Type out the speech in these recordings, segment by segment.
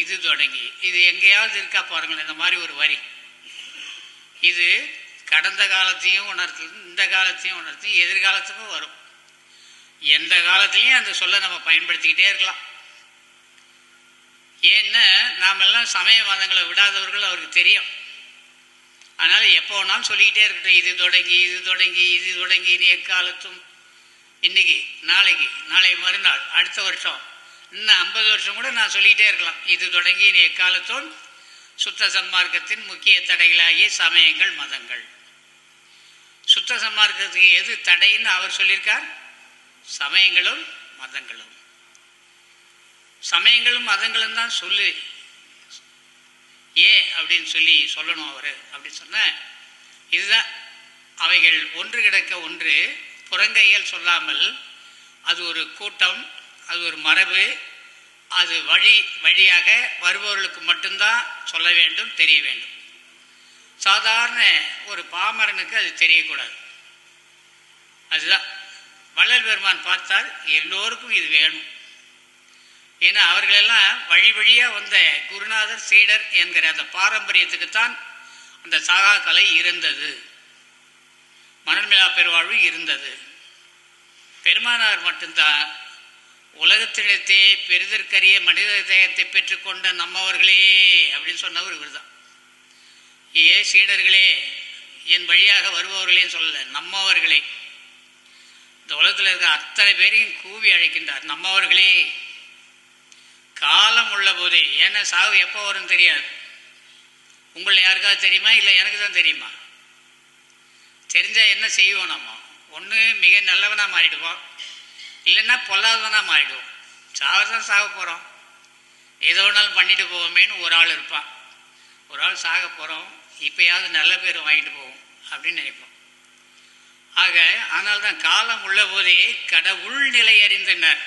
இது தொடங்கி. இது எங்கேயாவது இருக்கா பாருங்களேன் இந்த மாதிரி ஒரு வரி. இது கடந்த காலத்தையும் உணர்த்து இந்த காலத்தையும் உணர்த்தி எதிர்காலத்துக்கும் வரும். எந்த காலத்திலையும் அந்த சொல்லை நம்ம பயன்படுத்திக்கிட்டே இருக்கலாம். ஏன்னா நாமெல்லாம் சமய மதங்களை விடாதவர்கள் அவருக்கு தெரியும். அதனால் எப்போ வேணாலும் சொல்லிக்கிட்டே இருக்கட்டும். இது தொடங்கி இது தொடங்கி இது தொடங்கி நீ எக்காலத்தும். இன்னைக்கு நாளைக்கு நாளை மறுநாள் அடுத்த வருஷம். இன்னும் ஐம்பது வருஷம் கூட நான் சொல்லிக்கிட்டே இருக்கலாம். இது தொடங்கி எக்காலத்தோன்? எக்காலத்தும் சுத்த சன்மார்க்கத்தின் முக்கிய தடைகளாகிய சமயங்கள் மதங்கள். சுத்த சன்மார்க்கத்துக்கு எது தடைன்னு அவர் சொல்லியிருக்கார்? சமயங்களும் மதங்களும். சமயங்களும் மதங்களும் தான் சொல்லு. ஏ அப்படின்னு சொல்லி சொல்லணும் அவர் அப்படின்னு சொன்ன. இதுதான். அவைகள் ஒன்று கிடக்க ஒன்று. புறங்கையில் சொல்லாமல் அது ஒரு கூட்டம் அது ஒரு மரபு அது வழி வழியாக வருபவர்களுக்கு மட்டும்தான் சொல்ல வேண்டும் தெரிய வேண்டும். சாதாரண ஒரு பாமரனுக்கு அது தெரியக்கூடாது. அதுதான். வள்ளல் பெருமான் பார்த்தால் எல்லோருக்கும் இது வேணும். ஏன்னா அவர்களெல்லாம் வழி வழியாக வந்த குருநாதர் சீடர் என்கிற அந்த பாரம்பரியத்துக்குத்தான் அந்த சாகா கலை இருந்தது. மணன்மிழா பெருவாழ்வு இருந்தது. பெருமானார் மட்டும்தான் உலகத்திடத்தே பெரிதற்கரிய மனித தேகத்தை பெற்றுக்கொண்ட நம்மவர்களே அப்படின்னு சொன்னவர் இவர் தான் ஏ சீடர்களே என் வழியாக வருபவர்களே சொல்லல நம்மவர்களே. இந்த உலகத்தில் இருக்க அத்தனை பேரையும் கூவி அழைக்கின்றார் நம்மவர்களே. காலம் உள்ள போதே ஏன்னா சாவு எப்போ வரும் தெரியாது. உங்களை யாருக்காவது தெரியுமா? இல்லை எனக்கு தான் தெரியுமா? தெரிஞ்சால் என்ன செய்வோம் நம்ம? ஒன்று மிக நல்லவனாக மாறிடுவோம். இல்லைன்னா பொல்லாதவனாக மாறிடுவோம். சாவ தான் சாக போகிறோம் ஏதோ நாள் பண்ணிட்டு போவோமேன்னு ஒரு ஆள் இருப்பான். ஒரு ஆள் சாக போகிறோம் இப்போயாவது நல்ல பேர் வாங்கிட்டு போவோம் அப்படின்னு நினைப்போம். ஆக ஆனால் தான் காலம் உள்ள போதே கடவுள் நிலை அறிந்தனர்.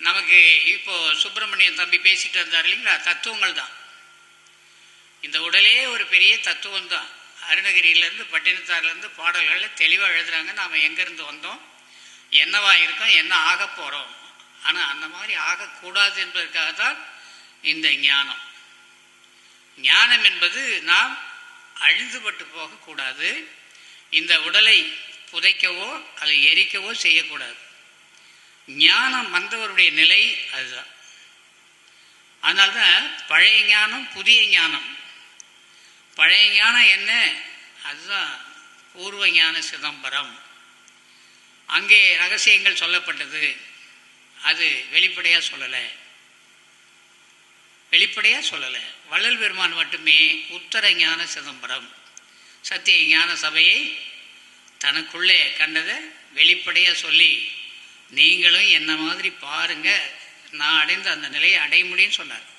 நமக்கு இப்போ சுப்பிரமணியன் தம்பி பேசிட்டு இருந்தார் இல்லைங்களா? தத்துவங்கள் தான். இந்த உடலே ஒரு பெரிய தத்துவம் தான் அருணகிரியிலேருந்து பட்டினத்தார்லேருந்து பாடல்களில் தெளிவாக எழுதுகிறாங்க நாம் எங்கேருந்து வந்தோம்? என்னவா இருக்கோம் என்ன ஆக போகிறோம் ஆனால் அந்த மாதிரி ஆகக்கூடாது என்பதற்காக தான் இந்த ஞானம். ஞானம் என்பது நாம் அழிந்துபட்டு போகக்கூடாது. இந்த உடலை புதைக்கவோ அதை எரிக்கவோ செய்யக்கூடாது. ஞானம் வந்தவருடைய நிலை அதுதான். அதனால்தான் பழைய ஞானம் புதிய ஞானம். பழைய ஞானம் என்ன? அதுதான் பூர்வ ஞான சிதம்பரம். அங்கே ரகசியங்கள் சொல்லப்பட்டது. அது வெளிப்படையாக சொல்லலை. வெளிப்படையாக சொல்லலை. வள்ளல் பெருமான் மட்டுமே உத்தர ஞான சிதம்பரம். சத்திய ஞான சபையை தனக்குள்ளே கண்டதை வெளிப்படையாக சொல்லி நீங்களும் என்ன மாதிரி பாருங்க. நான் அடைந்த அந்த நிலையை அடைய முடியும்னு சொன்னார்.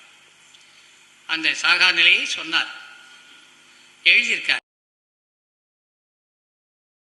அந்த சாகா நிலையை சொன்னார். எழுதியிருக்கார்.